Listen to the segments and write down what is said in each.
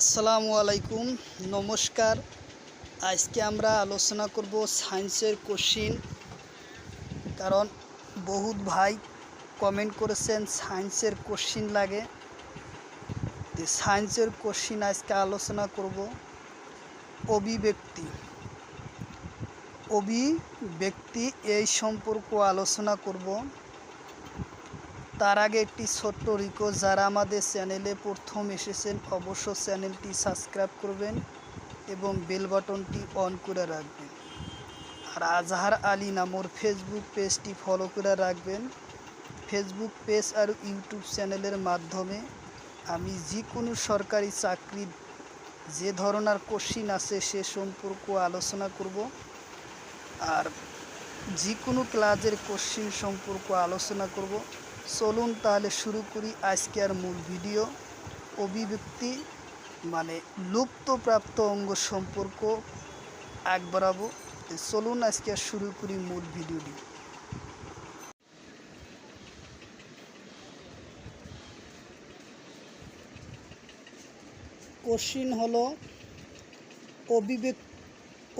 আসসালামু আলাইকুম, নমস্কার। আজকে আমরা আলোচনা করব সায়েন্সের কোশ্চিন কারণ বহুত ভাই কমেন্ট করেছেন সায়েন্সের কোশ্চিন লাগে। সায়েন্সের কোশ্চিন আজকে আলোচনা করব অভিব্যক্তি। অভিব্যক্তি এই সম্পর্ক আলোচনা করব। তার আগে একটি ছোট্ট রিকোয়েস্ট যারা আমাদের চ্যানেলে প্রথম এসেছেন অবশ্য চ্যানেলটি সাবস্ক্রাইব করবেন এবং বেল বাটনটি অন করে রাখবেন। আর আজহার আলী নামর ফেসবুক পেজটি ফলো করে রাখবেন। ফেসবুক পেজ আর ইউটিউব চ্যানেলের মাধ্যমে আমি যে কোনো সরকারি চাকরির যে ধরনের কোশ্চিন আছে সে সম্পর্ক আলোচনা করব। আর যে কোনো ক্লাসের কোশ্চিন সম্পর্ক আলোচনা করব। চলুন তাহলে শুরু করি আজকের মূল ভিডিও। অভিব্যক্তি মানে লুপ্তপ্রাপ্ত অঙ্গ সম্পর্ক আগ বাড়াবো চলুন আজকে শুরু করি মূল ভিডিওটি। কোশ্চিন হলো, অভিব্যক্তি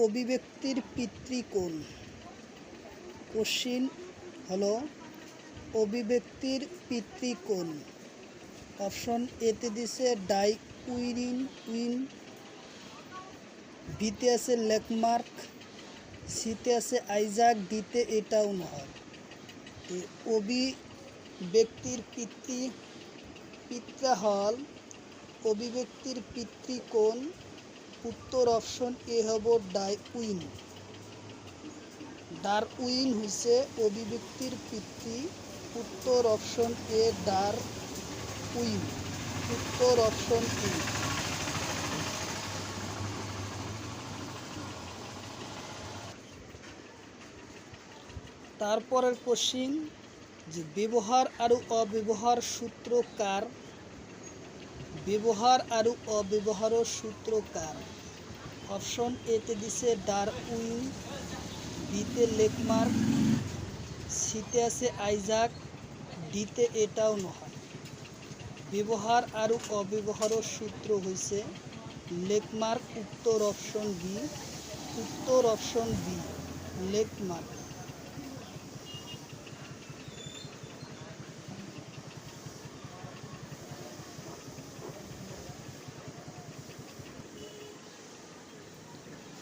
অভিব্যক্তির পিতৃকোণ। কোশ্চিন হলো অভিব্যক্তির পিতৃকোণ। অপশন এতে দিছে ডাই উইরিন উইন। বিতে আছে লেকমার্ক, সিতে আছে আইজাক, ডিতে এটাও নয়। তো অভিব্যক্তির পিতৃ পিত্রা হল অভিব্যক্তির পিতৃকোণ। উত্তর অপশন এ হব ডাই উইন। ডারউইন হইছে অভিব্যক্তির পিতৃ। উত্তর অপশন এ ডার উইন উত্তর অপশন ই। তারপরের কোশ্চিন যে ব্যবহার আর অব্যবহার সূত্র কার? ব্যবহার আর অব্যবহার সূত্র কার? অপশন এতে দিছে ডার উইন বিতে লেকমার্ক সিতে আছে আইজাক ডিতে এটাও নহয়। ব্যবহার আর অব্যবহার সূত্র হয়েছে লেকমার্ক উত্তর অপশন বি উত্তর অপশন বি লেকমার্ক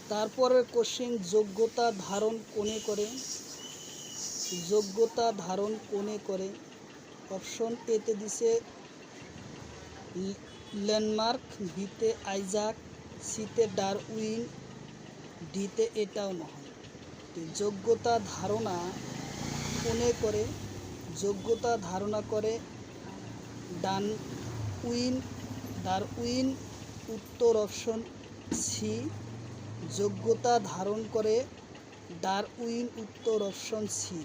তারপরের কোশ্চিন যোগ্যতা ধারণ কোনে করে যোগ্যতা ধারণ কোনে করে অপশন এতে দিছে ল্যান্ডমার্ক বিতে আইজাক সিতে ডারউইন ডিতে এটাও তো যোগ্যতা ধারণা কোনে করে? যোগ্যতা ধারণা করে ডান উইন ডারউইন, উত্তর অপশন সি। যোগ্যতা ধারণ করে ডারউইন, উত্তর অপশন সি।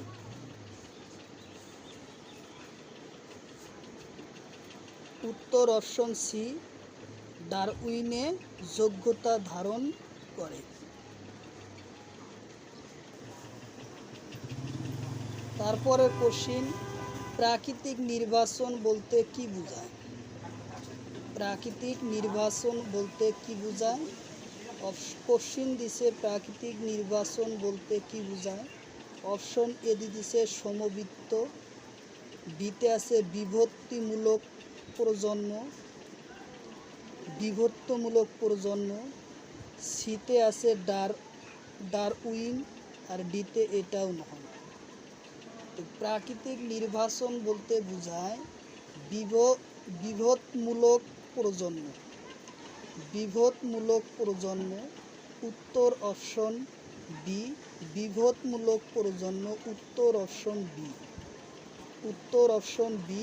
উত্তর অপশন সি ডারউইনে যোগ্যতা ধারণ করে। তারপরে কোশ্চিন প্রাকৃতিক নির্বাচন বলতে কি বোঝায়? প্রাকৃতিক নির্বাচন বলতে কি বোঝায়? কোশ্চিন দিছে, প্রাকৃতিক নির্বাচন বলতে কি বোঝায়? অপশন এদি দিছে সমবৃত্ত। বিতে আছে বিভক্তিমূলক প্রজন্ম, বিভক্তমূলক প্রজন্ম, সিতে আছে ডার, ডারউইন আর ডিতে এটাও নহয়। তো প্রাকৃতিক নির্বাচন বলতে বোঝায় বিভ বিভদমূলক প্রজন্ম। বিভদমূলক প্রজন্ম, উত্তর অপশন বি। বিভদমূলক প্রজন্ম, উত্তর অপশন বি। উত্তর অপশন বি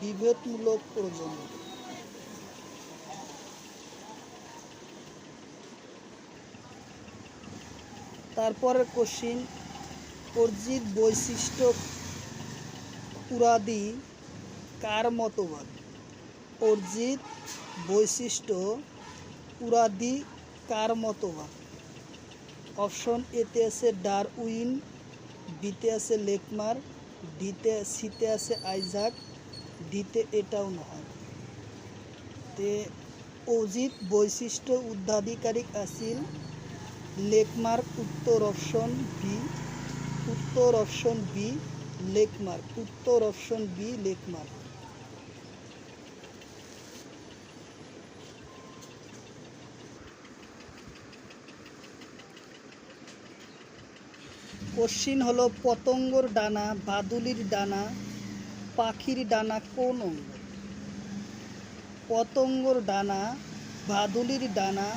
বিভেদমূলক প্রজন্ম তারপরের কোশ্চিন অর্জিত বৈশিষ্ট্য পুরাদি কার মতবাদ? অর্জিত বৈশিষ্ট্য পুরাদি কার মতবাদ? অপশন এতে আছে ডারউইন বিতে আছে লেকমার ডিতে সিতে আছে আইজাক ডিতে এটাও নহয় তে অজিত বৈশিষ্ট্য উত্তরাধিকারিক আছিল। লেকমার্ক উত্তর অপশন বি, উত্তর অপশন বি লেকমার্ক, উত্তর অপশন বি লেকমার্ক। কোশ্চিন হলো পতঙ্গর ডানা, বাদুলির ডানা পাখির ডানা কোন অঙ্গ? পতঙ্গর ডানা, বাদুলির ডানা,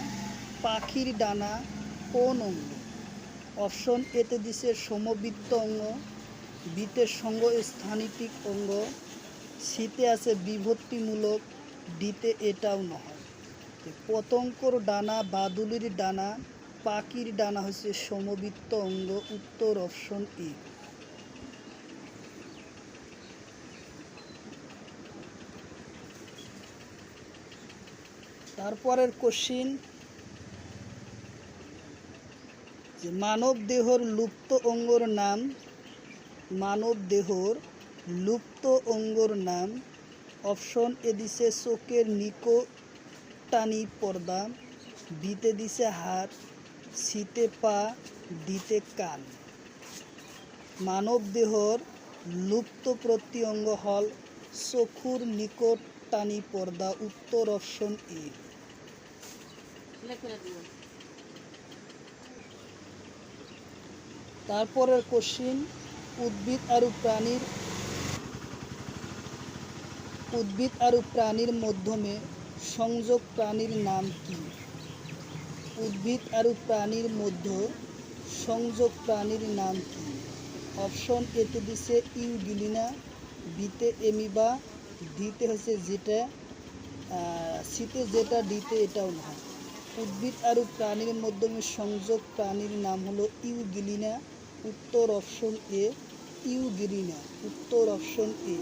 পাখির ডানা কোন অঙ্গ? অপশন এতে দিছে সমবৃত্ত অঙ্গ বিতে সঙ্গ স্থানিতিক অঙ্গ শীতে আছে বিভক্তিমূলক ডিতে এটাও নয়। তো পতঙ্গর ডানা, বাদুলির ডানা, পাখির ডানা হচ্ছে সমবৃত্ত অঙ্গ, উত্তর অপশন এ। তারপরের কোশ্চিন যে মানব দেহর লুপ্ত অঙ্গর নাম, মানব দেহর লুপ্ত অঙ্গর নাম অপশন এ দিছে চোখের নিকো টানি পর্দা, বিতে দিছে হাত শীতে পা, দিতে কান। মানব দেহর লুপ্ত প্রতি অঙ্গ হল চকুর নিকট টানি পর্দা, উত্তর অপশন এ তারপরের কোশ্চিন উদ্ভিদ আর প্রাণীর, উদ্ভিদ আর প্রাণীর মাধ্যমে সংযোগ প্রাণীর নাম কি? উদ্ভিদ আর প্রাণীর মধ্যে সংযোগ প্রাণীর নাম কি? অপশন এতে দিছে ইউগিলিনা বিতে এমিবা ডিতে হচ্ছে যেটা সিতে যেটা ডিতে এটাও না। উদ্ভিদ আর প্রাণীর মাধ্যমে সংযোগ প্রাণীর নাম হলো ইউগিলিনা উত্তর অপশন এ, ইউগিলিনা উত্তর অপশন এ।